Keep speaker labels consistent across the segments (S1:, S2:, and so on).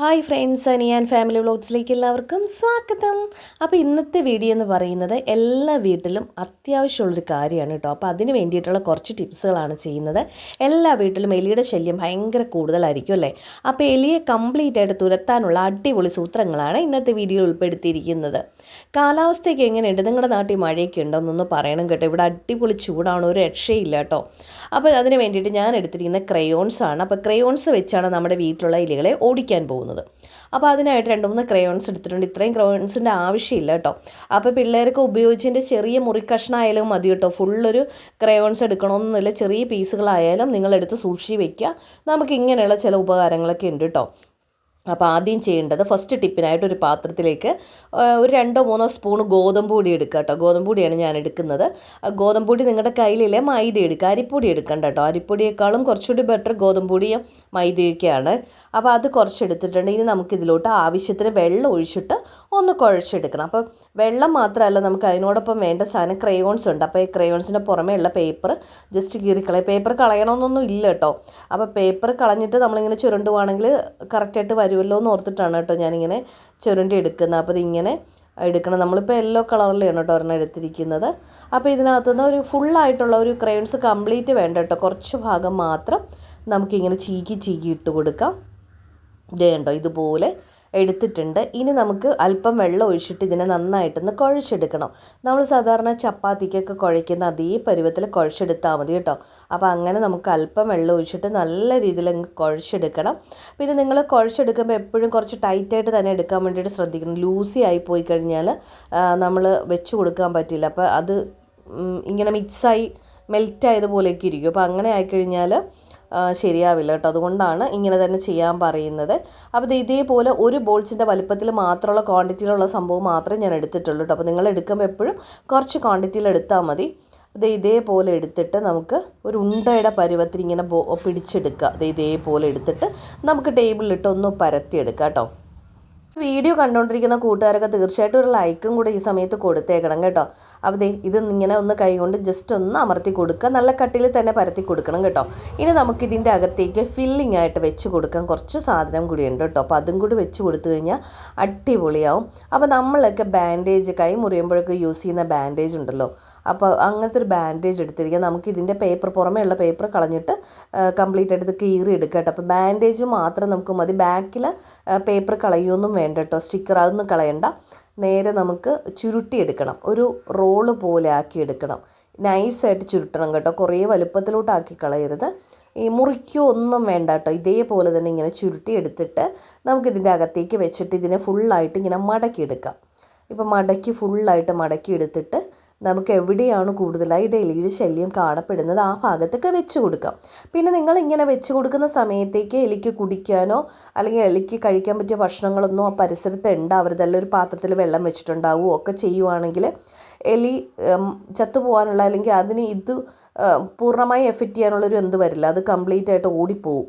S1: Hi friends Aniyan family വ്ളോഗ്സിലേക്ക് എല്ലാവർക്കും സ്വാഗതം. അപ്പോൾ ഇന്നത്തെ വീഡിയോ എന്ന് പറയുന്നത് എല്ലാ വീട്ടിലും അത്യാവശ്യമുള്ളൊരു കാര്യമാണ് കേട്ടോ. അപ്പോൾ അതിന് വേണ്ടിയിട്ടുള്ള കുറച്ച് ടിപ്സുകളാണ് ചെയ്യുന്നത്. എല്ലാ വീട്ടിലും എലിയുടെ ശല്യം ഭയങ്കര കൂടുതലായിരിക്കും അല്ലേ? അപ്പോൾ എലിയെ കംപ്ലീറ്റ് ആയിട്ട് തുരത്താനുള്ള അടിപൊളി സൂത്രങ്ങളാണ് ഇന്നത്തെ വീഡിയോയിൽ ഉൾപ്പെടുത്തിയിരിക്കുന്നത്. കാലാവസ്ഥയൊക്കെ എങ്ങനെയുണ്ട്? നിങ്ങളുടെ നാട്ടിൽ മഴയൊക്കെ ഉണ്ടോ? എന്നൊന്ന് പറയണം കേട്ടോ. ഇവിടെ അടിപൊളി ചൂടാണ് ഒരു രക്ഷയില്ല കേട്ടോ. അപ്പോൾ അതിന് വേണ്ടിയിട്ട് ഞാൻ എടുത്തിരിക്കുന്ന ക്രയോൺസാണ് അപ്പോൾ ക്രയോൺസ് വെച്ചാണ് നമ്മുടെ വീട്ടിലുള്ള എലികളെ ഓടിക്കാൻ പോകുന്നത്. അപ്പോൾ അതിനായിട്ട് രണ്ട് മൂന്ന് ക്രയോൺസ് എടുത്തിട്ടുണ്ട്. ഇത്രയും ക്രയോൺസിന്റെ ആവശ്യമില്ല കേട്ടോ. അപ്പോൾ പിള്ളേർക്ക് ഉപയോഗിച്ചതിന്റെ ചെറിയ മുറിക്കഷ്ണമായാലും മതി കേട്ടോ. ഫുള്ളൊരു ക്രയോൺസ് എടുക്കണമെന്നില്ല. ചെറിയ പീസുകളായാലും നിങ്ങളെടുത്ത് സൂക്ഷിച്ച് വയ്ക്കുക നമുക്ക് ഇങ്ങനെയുള്ള ചില ഉപകാരങ്ങളൊക്കെ ഉണ്ട് കേട്ടോ. അപ്പോൾ ആദ്യം ചെയ്യേണ്ടത് ഫസ്റ്റ് ടിപ്പിനായിട്ട് ഒരു പാത്രത്തിലേക്ക് ഒരു രണ്ടോ മൂന്നോ സ്പൂൺ ഗോതമ്പ് പൊടി എടുക്കുക കേട്ടോ. ഗോതമ്പ് പൊടിയാണ് ഞാൻ എടുക്കുന്നത്. ഗോതമ്പ് പൊടി നിങ്ങളുടെ കയ്യിലില്ലേ? മൈദ എടുക്കുക. അരിപ്പൊടി എടുക്കണ്ട കേട്ടോ. അരിപ്പൊടിയേക്കാളും കുറച്ചുകൂടി ബെറ്റർ ഗോതമ്പ് പൊടിയും മൈദയൊക്കെയാണ്. അപ്പോൾ അത് കുറച്ചെടുത്തിട്ടുണ്ട്. ഇനി നമുക്കിതിലോട്ട് ആവശ്യത്തിന് വെള്ളം ഒഴിച്ചിട്ട് ഒന്ന് കുഴച്ചെടുക്കണം. അപ്പോൾ വെള്ളം മാത്രമല്ല നമുക്ക് അതിനോടൊപ്പം വേണ്ട സാധനം ക്രയോൺസ് ഉണ്ട്. അപ്പോൾ ഈ ക്രയോൺസിന്റെ ഉള്ള പേപ്പർ ജസ്റ്റ് കീറിക്കളയും പേപ്പർ കളയണമെന്നൊന്നും ഇല്ല കേട്ടോ. അപ്പോൾ പേപ്പർ കളഞ്ഞിട്ട് നമ്മളിങ്ങനെ ചുരുണ്ടുവാണെങ്കിൽ കറക്റ്റായിട്ട് വരുമല്ലോ എന്ന് ഓർത്തിട്ടാണ് കേട്ടോ ഞാനിങ്ങനെ ചുരുണ്ടി എടുക്കുന്നത്. അപ്പോൾ ഇതിങ്ങനെ എടുക്കണം. നമ്മളിപ്പോൾ യെല്ലോ കളറിലാണ് കേട്ടോ ഒരെണ്ണം എടുത്തിരിക്കുന്നത്. അപ്പോൾ ഇതിനകത്തുനിന്ന് ഒരു ഫുള്ളായിട്ടുള്ള ഒരു ക്രയോൺസ് കംപ്ലീറ്റ് വേണ്ട കേട്ടോ. കുറച്ച് ഭാഗം മാത്രം നമുക്കിങ്ങനെ ചീക്കി ചീക്കി ഇട്ട് കൊടുക്കാം. ഇതേ കണ്ടോ ഇതുപോലെ എടുത്തിട്ടുണ്ട്. ഇനി നമുക്ക് അല്പം വെള്ളം ഒഴിച്ചിട്ട് ഇതിനെ നന്നായിട്ടൊന്ന് കുഴച്ചെടുക്കണം. നമ്മൾ സാധാരണ ചപ്പാത്തിക്കൊക്കെ കുഴയ്ക്കുന്ന അതേ പരുവത്തിൽ കുഴച്ചെടുത്താൽ മതി കേട്ടോ. അപ്പോൾ അങ്ങനെ നമുക്ക് അല്പം വെള്ളം ഒഴിച്ചിട്ട് നല്ല രീതിയിൽ അങ്ങ് കുഴച്ചെടുക്കണം. പിന്നെ നിങ്ങൾ കുഴച്ചെടുക്കുമ്പോൾ എപ്പോഴും കുറച്ച് ടൈറ്റായിട്ട് തന്നെ എടുക്കാൻ വേണ്ടിയിട്ട് ശ്രദ്ധിക്കണം. ലൂസി ആയി പോയി കഴിഞ്ഞാൽ നമ്മൾ വെച്ച് കൊടുക്കാൻ പറ്റില്ല. അപ്പോൾ അത് ഇങ്ങനെ മിക്സായി മെൽറ്റ് ആയതുപോലെയൊക്കെ ഇരിക്കും. അപ്പോൾ അങ്ങനെ ആയിക്കഴിഞ്ഞാൽ ശരിയാവില്ല കേട്ടോ. അതുകൊണ്ടാണ് ഇങ്ങനെ തന്നെ ചെയ്യാൻ പറയുന്നത്. അപ്പോൾ ഇതേപോലെ ഒരു ബോൾസിന്റെ വലിപ്പത്തിൽ മാത്രമുള്ള ക്വാണ്ടിറ്റിയിലുള്ള സംഭവം മാത്രമേ ഞാൻ എടുത്തിട്ടുള്ളൂ കേട്ടോ. അപ്പോൾ നിങ്ങൾ എടുക്കുമ്പോൾ എപ്പോഴും കുറച്ച് ക്വാണ്ടിറ്റിയിൽ എടുത്താൽ മതി. ഇത് ഇതേപോലെ എടുത്തിട്ട് നമുക്ക് ഒരു ഉണ്ടയുടെ പരുവത്തിൽ ഇങ്ങനെ പിടിച്ചെടുക്കുക. ഇത് ഇതേപോലെ എടുത്തിട്ട് നമുക്ക് ടേബിളിലിട്ട് ഒന്ന് പരത്തിയെടുക്കാം കേട്ടോ. വീഡിയോ കണ്ടുകൊണ്ടിരിക്കുന്ന കൂട്ടുകാരൊക്കെ തീർച്ചയായിട്ടും ഒരു ലൈക്കും കൂടെ ഈ സമയത്ത് കൊടുത്തേക്കണം കേട്ടോ. അപ്പോൾ ദേ ഇത് ഇങ്ങനെ ഒന്ന് കൈകൊണ്ട് ജസ്റ്റ് ഒന്ന് അമർത്തി കൊടുക്കുക. നല്ല കട്ടിയിൽ തന്നെ പരത്തി കൊടുക്കണം കേട്ടോ. ഇനി നമുക്ക് ഇതിന്റെ അകത്തേക്ക് ഫില്ലിംഗ് ആയിട്ട് വെച്ച് കൊടുക്കാൻ കുറച്ച് സാധനം കൂടി ഉണ്ട് കേട്ടോ. അപ്പോൾ അതും കൂടി വെച്ച് കൊടുത്തു കഴിഞ്ഞാൽ അടിപൊളിയാവും. അപ്പോൾ നമ്മളൊക്കെ ബാൻഡേജ് കൈ മുറിയുമ്പോഴൊക്കെ യൂസ് ചെയ്യുന്ന ബാൻഡേജ് ഉണ്ടല്ലോ. അപ്പോൾ അങ്ങനത്തെ ഒരു ബാൻഡേജ് എടുത്തിരിക്കുക. നമുക്ക് ഇതിന്റെ പേപ്പർ പുറമേ ഉള്ള പേപ്പർ കളഞ്ഞിട്ട് കംപ്ലീറ്റ് ആയിട്ട് ഇത് കീറി എടുക്കുക കേട്ടോ. അപ്പോൾ ബാൻഡേജ് മാത്രം നമുക്ക് മതി. ബാക്കിൽ പേപ്പർ കളയൊന്നും വേണ്ട കേട്ടോ. സ്റ്റിക്കർ അതൊന്നും കളയണ്ട. നേരെ നമുക്ക് ചുരുട്ടിയെടുക്കണം. ഒരു റോൾ പോലെ ആക്കി എടുക്കണം നൈസായിട്ട് ചുരുട്ടണം കേട്ടോ. കുറേ വലുപ്പത്തിലോട്ടാക്കി കളയരുത്. ഈ മുറിക്കോ ഒന്നും വേണ്ട കേട്ടോ. ഇതേപോലെ തന്നെ ഇങ്ങനെ ചുരുട്ടി എടുത്തിട്ട് നമുക്കിതിന്റെ അകത്തേക്ക് വെച്ചിട്ട് ഇതിനെ ഫുള്ളായിട്ട് ഇങ്ങനെ മടക്കിയെടുക്കാം. ഇപ്പം മടക്കി ഫുള്ളായിട്ട് മടക്കി എടുത്തിട്ട് നമുക്ക് എവിടെയാണ് കൂടുതലായി ഡെലിയുടെ ശല്യം കാണപ്പെടുന്നത്? ആ ഭാഗത്തൊക്കെ വെച്ച് കൊടുക്കാം. പിന്നെ നിങ്ങൾ ഇങ്ങനെ വെച്ച് കൊടുക്കുന്ന സമയത്തേക്ക് എലിക്ക് കുടിക്കാനോ അല്ലെങ്കിൽ എലിക്ക് കഴിക്കാൻ പറ്റിയ ഭക്ഷണങ്ങളൊന്നും ആ പരിസരത്ത് ഉണ്ടാവരുതല്ല ഒരു പാത്രത്തിൽ വെള്ളം വെച്ചിട്ടുണ്ടാവുകയോ ഒക്കെ ചെയ്യുവാണെങ്കിൽ എലി ചത്തുപോകാനുള്ള അല്ലെങ്കിൽ അതിന് ഇത് പൂർണമായി എഫക്റ്റ് ചെയ്യാനുള്ളൊരു എന്ത് വരില്ല. അത് കംപ്ലീറ്റ് ആയിട്ട് ഓടിപ്പോവും.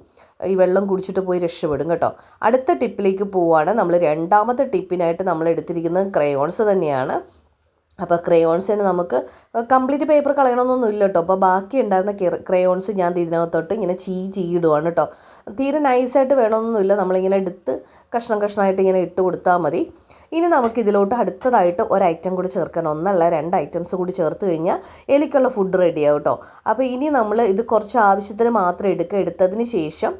S1: ഈ വെള്ളം കുടിച്ചിട്ട് പോയി രക്ഷപ്പെടും കേട്ടോ. അടുത്ത ടിപ്പിലേക്ക് പോവുകയാണ്. നമ്മൾ രണ്ടാമത്തെ ടിപ്പിനായിട്ട് നമ്മൾ എടുത്തിരിക്കുന്നത് ക്രയോൺസ് തന്നെയാണ്. അപ്പോൾ ക്രയോൺസിന് നമുക്ക് കംപ്ലീറ്റ് പേപ്പർ കളയണമെന്നൊന്നും ഇല്ല കേട്ടോ അപ്പോൾ ബാക്കി ഉണ്ടായിരുന്ന ക്രയോൺസ് ഞാൻ ഇതിനകത്തോട്ട് ഇങ്ങനെ ചീ ചീയിടുവാണ് കേട്ടോ തീരെ നൈസായിട്ട് വേണമെന്നൊന്നുമില്ല നമ്മളിങ്ങനെ എടുത്ത് കഷ്ണം കഷ്ണമായിട്ട് ഇങ്ങനെ ഇട്ട് കൊടുത്താൽ മതി. ഇനി നമുക്ക് ഇതിലോട്ട് അടുത്തതായിട്ട് ഒരു ഐറ്റം കൂടി ചേർക്കണം. ഒന്നല്ല രണ്ട് ഐറ്റംസ് കൂടി ചേർത്ത് കഴിഞ്ഞാൽ എലിക്കുള്ള ഫുഡ് റെഡിയാവും കേട്ടോ അപ്പോൾ ഇനി നമ്മൾ ഇത് കുറച്ച് ആവശ്യത്തിന് മാത്രം എടുക്കുക എടുത്തതിന് ശേഷം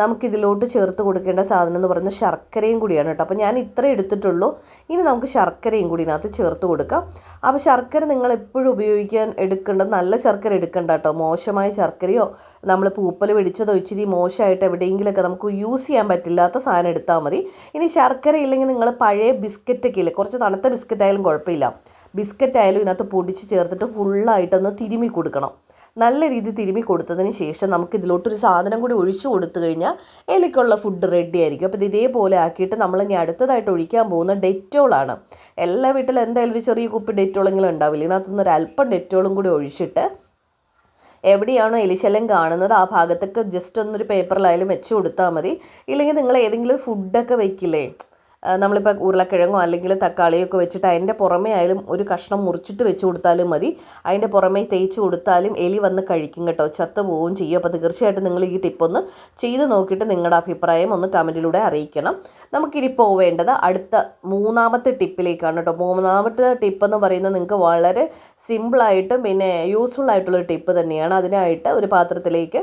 S1: നമുക്കിതിലോട്ട് ചേർത്ത് കൊടുക്കേണ്ട സാധനം എന്ന് പറയുന്നത് ശർക്കരയും കൂടിയാണ് കേട്ടോ അപ്പോൾ ഞാൻ ഇത്രേ എടുത്തിട്ടുള്ളൂ. ഇനി നമുക്ക് ശർക്കരയും കൂടി ഇതിനകത്ത് ചേർത്ത് കൊടുക്കാം. അപ്പോൾ ശർക്കര നിങ്ങൾ എപ്പോഴും ഉപയോഗിക്കാൻ എടുക്കേണ്ടത് നല്ല ശർക്കര എടുക്കണ്ട കേട്ടോ മോശമായ ശർക്കരയോ നമ്മൾ പൂപ്പൽ പിടിച്ചതോ ഇച്ചിരി മോശമായിട്ട് എവിടെയെങ്കിലുമൊക്കെ നമുക്ക് യൂസ് ചെയ്യാൻ പറ്റില്ലാത്ത സാധനം എടുത്താൽ മതി. ഇനി ശർക്കര ഇല്ലെങ്കിൽ നിങ്ങൾ പഴയ ബിസ്ക്കറ്റൊക്കെ ഇല്ലേ കുറച്ച് തണുത്ത ബിസ്ക്കറ്റ് ആയാലും കുഴപ്പമില്ല. ബിസ്ക്കറ്റ് ആയാലും ഇതിനകത്ത് പൊടിച്ച് ചേർത്തിട്ട് ഫുള്ളായിട്ടൊന്ന് തിരുമി കൊടുക്കണം. നല്ല രീതിയിൽ തിരുമി കൊടുത്തതിന് ശേഷം നമുക്ക് ഇതിലോട്ടൊരു സാധനം കൂടി ഒഴിച്ചു കൊടുത്തു കഴിഞ്ഞാൽ എലിക്കുള്ള ഫുഡ് റെഡി ആയിരിക്കും. അപ്പോൾ ഇത് ഇതേപോലെ ആക്കിയിട്ട് നമ്മൾ ഇനി അടുത്തതായിട്ട് ഒഴിക്കാൻ പോകുന്ന ഡെറ്റോളാണ്. എല്ലാ വീട്ടിലും എന്തായാലും ഒരു ചെറിയ കുപ്പി ഡെറ്റോളെങ്കിലും ഉണ്ടാവില്ല? ഇതിനകത്തുനിന്ന് ഒരു അല്പം ഡെറ്റോളും കൂടി ഒഴിച്ചിട്ട് എവിടെയാണോ എലിശല്യം കാണുന്നത് ആ ഭാഗത്തൊക്കെ ജസ്റ്റ് ഒന്നൊരു പേപ്പറിലായാലും വെച്ച് കൊടുത്താൽ മതി. ഇല്ലെങ്കിൽ നിങ്ങൾ ഏതെങ്കിലും ഫുഡൊക്കെ വെക്കില്ലേ? നമ്മളിപ്പോൾ ഉരുളക്കിഴങ്ങോ അല്ലെങ്കിൽ തക്കാളിയോ ഒക്കെ വെച്ചിട്ട് അതിന്റെ പുറമേ ആയാലും ഒരു കഷ്ണം മുറിച്ചിട്ട് വെച്ച് കൊടുത്താലും മതി. അതിന്റെ പുറമേ തേച്ച് കൊടുത്താലും എലി വന്ന് കഴിക്കും കേട്ടോ. ചത്ത് പോവുകയും ചെയ്യും. അപ്പോൾ തീർച്ചയായിട്ടും നിങ്ങൾ ഈ ടിപ്പൊന്ന് ചെയ്ത് നോക്കിയിട്ട് നിങ്ങളുടെ അഭിപ്രായം ഒന്ന് കമന്റിലൂടെ അറിയിക്കണം. നമുക്കിനി പോവേണ്ടത് അടുത്ത മൂന്നാമത്തെ ടിപ്പിലേക്കാണ് കേട്ടോ. മൂന്നാമത്തെ ടിപ്പ് എന്ന് പറയുന്നത് നിങ്ങൾക്ക് വളരെ സിമ്പിളായിട്ടും പിന്നെ യൂസ്ഫുൾ ആയിട്ടുള്ളൊരു ടിപ്പ് തന്നെയാണ്. അതിനായിട്ട് ഒരു പാത്രത്തിലേക്ക്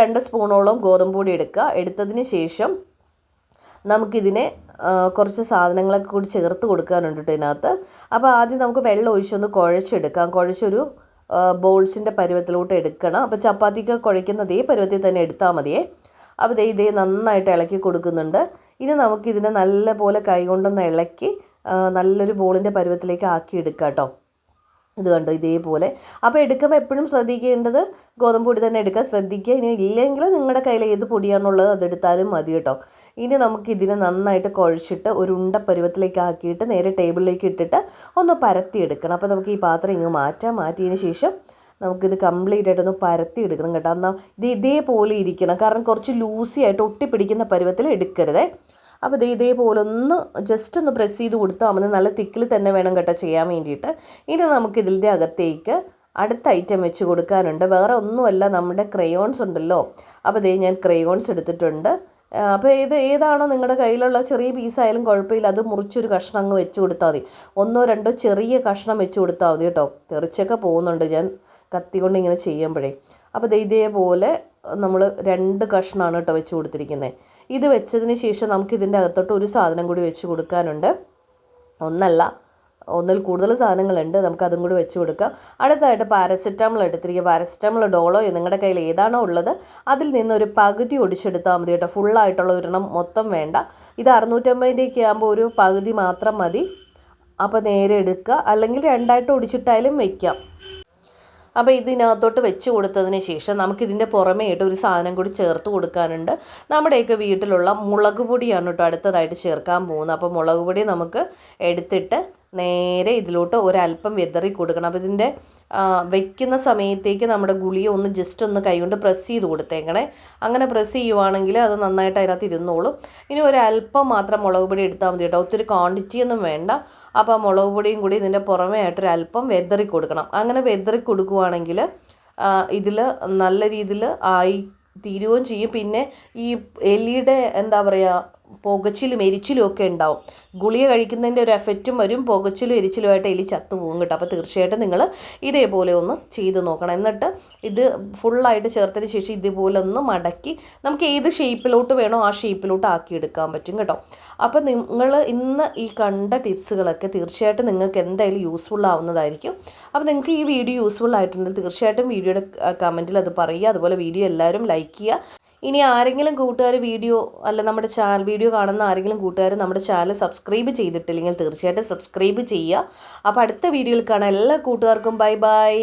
S1: രണ്ട് സ്പൂണോളം ഗോതമ്പ് പൊടി എടുക്കുക. എടുത്തതിന് ശേഷം നമുക്കിതിനെ കുറച്ച് സാധനങ്ങളൊക്കെ കൂടി ചേർത്ത് കൊടുക്കാനുണ്ട് കേട്ടോ ഇതിനകത്ത്. അപ്പോൾ ആദ്യം നമുക്ക് വെള്ളം ഒഴിച്ചൊന്ന് കുഴച്ചെടുക്കാം. കുഴച്ചൊരു ബോൾസിന്റെ പരുവത്തിലോട്ട് എടുക്കണം. അപ്പോൾ ചപ്പാത്തിക്ക് കുഴയ്ക്കുന്ന അതേ പരുവത്തിൽ തന്നെ എടുത്താൽ മതിയേ. അപ്പോൾ ദേ ഇതേ നന്നായിട്ട് ഇളക്കി കൊടുക്കുന്നുണ്ട്. ഇനി നമുക്കിതിനെ നല്ലപോലെ കൈകൊണ്ടൊന്ന് ഇളക്കി നല്ലൊരു ബോളിന്റെ പരുവത്തിലേക്ക് ആക്കി എടുക്കാം കേട്ടോ ഇത് കണ്ടോ ഇതേപോലെ. അപ്പോൾ എടുക്കുമ്പോൾ എപ്പോഴും ശ്രദ്ധിക്കേണ്ടത് ഗോതമ്പ് പൊടി തന്നെ എടുക്കാൻ ശ്രദ്ധിക്കുക. ഇനി ഇല്ലെങ്കിൽ നിങ്ങളുടെ കയ്യിൽ ഏത് പൊടിയാണുള്ളത് അതെടുത്താലും മതി കേട്ടോ. ഇനി നമുക്ക് ഇതിനെ നന്നായിട്ട് കുഴച്ചിട്ട് ഒരു ഉണ്ട പരുവത്തിലേക്ക് ആക്കിയിട്ട് നേരെ ടേബിളിലേക്ക് ഇട്ടിട്ട് ഒന്ന് പരത്തി എടുക്കണം. അപ്പോൾ നമുക്ക് ഈ പാത്രം ഇങ്ങ് മാറ്റാം. മാറ്റിയതിന് ശേഷം നമുക്കിത് കംപ്ലീറ്റ് ആയിട്ടൊന്ന് പരത്തി എടുക്കണം കേട്ടോ. എന്നാൽ ഇത് ഇതേപോലെ ഇരിക്കണം. കാരണം കുറച്ച് ലൂസി ആയിട്ട് ഒട്ടിപ്പിടിക്കുന്ന പരുവത്തിൽ എടുക്കരുതേ. അപ്പോൾ ഇത് ഇതേപോലെ ഒന്ന് ജസ്റ്റ് ഒന്ന് പ്രസ് ചെയ്ത് കൊടുത്താൽ മതി. നല്ല തിക്കിൽ തന്നെ വേണം കേട്ടോ ചെയ്യാൻ വേണ്ടിയിട്ട്. ഇനി നമുക്ക് ഇതിന്റെ അകത്തേക്ക് അടുത്ത ഐറ്റം വെച്ച് കൊടുക്കാനുണ്ട്. വേറെ ഒന്നുമല്ല നമ്മുടെ ക്രയോൺസ് ഉണ്ടല്ലോ. അപ്പോൾ ഇതേ ഞാൻ ക്രയോൺസ് എടുത്തിട്ടുണ്ട്. അപ്പോൾ ഇത് ഏതാണോ നിങ്ങളുടെ കയ്യിലുള്ള ചെറിയ പീസായാലും കുഴപ്പമില്ല. അത് മുറിച്ചൊരു കഷ്ണം അങ്ങ് വെച്ച് കൊടുത്താൽ മതി. ഒന്നോ രണ്ടോ ചെറിയ കഷ്ണം വെച്ച് കൊടുത്താൽ മതി കേട്ടോ. തെറിച്ചൊക്കെ പോകുന്നുണ്ട് ഞാൻ കത്തി കൊണ്ട് ഇങ്ങനെ ചെയ്യുമ്പോഴേ. അപ്പോൾ ഇതേപോലെ നമ്മൾ രണ്ട് കഷ്ണമാണ് കേട്ടോ വെച്ച് കൊടുത്തിരിക്കുന്നത് ഇത് വെച്ചതിന് ശേഷം നമുക്ക് ഇതിന്റെ അകത്തോട്ട് ഒരു സാധനം കൂടി വെച്ച് കൊടുക്കാനുണ്ട്. ഒന്നല്ല ഒന്നിൽ കൂടുതൽ സാധനങ്ങളുണ്ട്. നമുക്ക് അതും കൂടി വെച്ച് കൊടുക്കാം. അടുത്തതായിട്ട് പാരസെറ്റാമോൾ എടുത്തിരിക്കുക. പാരസെറ്റാമോൾ ഡോളോ നിങ്ങളുടെ കയ്യിൽ ഏതാണോ ഉള്ളത് അതിൽ നിന്ന് ഒരു പകുതി ഒടിച്ചെടുത്താൽ മതി കേട്ടോ. ഫുള്ളായിട്ടുള്ള ഒരെണ്ണം മൊത്തം വേണ്ട. ഇത് അറുന്നൂറ്റമ്പതിന്റെയൊക്കെ ആകുമ്പോൾ ഒരു പകുതി മാത്രം മതി. അപ്പോൾ നേരെ എടുക്കുക. അല്ലെങ്കിൽ രണ്ടായിട്ട് ഒടിച്ചിട്ടായാലും വെക്കാം. അപ്പോൾ ഇതിനകത്തോട്ട് വെച്ച് കൊടുത്തതിന് ശേഷം നമുക്കിതിന്റെ പുറമേ ആയിട്ട് ഒരു സാധനം കൂടി ചേർത്ത് കൊടുക്കാനുണ്ട്. നമ്മുടെയൊക്കെ വീട്ടിലുള്ള മുളക് പൊടിയാണ് കേട്ടോ അടുത്തതായിട്ട് ചേർക്കാൻ പോകുന്നത്. അപ്പോൾ മുളക് പൊടി നമുക്ക് എടുത്തിട്ട് നേരെ ഇതിലോട്ട് ഒരല്പം വെതറി കൊടുക്കണം. അപ്പോൾ ഇതിന്റെ വയ്ക്കുന്ന സമയത്തേക്ക് നമ്മുടെ ഗുളിയ ഒന്ന് ജസ്റ്റ് ഒന്ന് കൈകൊണ്ട് പ്രസ് ചെയ്ത് കൊടുത്തേക്കണേ. അങ്ങനെ പ്രസ് ചെയ്യുവാണെങ്കിൽ അത് നന്നായിട്ട് അതിനകത്ത് ഇരുന്നോളും. ഇനി ഒരല്പം മാത്രം മുളക് പൊടി എടുത്താൽ മതി കേട്ടോ. ഒത്തിരി ക്വാണ്ടിറ്റി ഒന്നും വേണ്ട. അപ്പോൾ മുളക് പൊടിയും കൂടി ഇതിന്റെ പുറമേ ആയിട്ട് ഒരു അല്പം വെതറി കൊടുക്കണം. അങ്ങനെ വെതറി കൊടുക്കുവാണെങ്കിൽ ഇതിൽ നല്ല രീതിയിൽ ആയി തീരുകയും ചെയ്യും. പിന്നെ ഈ എലിയുടെ എന്താ പറയുക പുകച്ചിലും എരിച്ചിലും ഒക്കെ ഉണ്ടാവും. ഗുളിക കഴിക്കുന്നതിന്റെ ഒരു എഫക്റ്റും വരും. പുകച്ചിലും എരിച്ചിലുമായിട്ട് എലി ചത്തുപോകും കേട്ടോ. അപ്പോൾ തീർച്ചയായിട്ടും നിങ്ങൾ ഇതേപോലെ ഒന്ന് ചെയ്ത് നോക്കണം. എന്നിട്ട് ഇത് ഫുള്ളായിട്ട് ചേർത്തതിന് ശേഷം ഇതുപോലെ ഒന്ന് മടക്കി നമുക്ക് ഏത് ഷേപ്പിലോട്ട് വേണോ ആ ഷേപ്പിലോട്ട് ആക്കിയെടുക്കാൻ പറ്റും കേട്ടോ. അപ്പോൾ നിങ്ങൾ ഇന്ന് ഈ കണ്ട ടിപ്സുകളൊക്കെ തീർച്ചയായിട്ടും നിങ്ങൾക്ക് എന്തായാലും യൂസ്ഫുൾ ആവുന്നതായിരിക്കും. അപ്പോൾ നിങ്ങൾക്ക് ഈ വീഡിയോ യൂസ്ഫുൾ ആയിട്ടുണ്ടെങ്കിൽ തീർച്ചയായിട്ടും വീഡിയോയുടെ കമന്റിൽ അത് പറയുക. അതുപോലെ വീഡിയോ എല്ലാവരും ലൈക്ക് ചെയ്യുക. ഇനി ആരെങ്കിലും കൂട്ടുകാർ വീഡിയോ അല്ല നമ്മുടെ ചാനൽ വീഡിയോ കാണുന്ന ആരെങ്കിലും കൂട്ടുകാർ നമ്മുടെ ചാനൽ സബ്സ്ക്രൈബ് ചെയ്തിട്ടില്ലെങ്കിൽ തീർച്ചയായിട്ടും സബ്സ്ക്രൈബ് ചെയ്യുക. അപ്പോൾ അടുത്ത വീഡിയോയിൽ കാണാൻ എല്ലാ കൂട്ടുകാർക്കും ബൈ ബൈ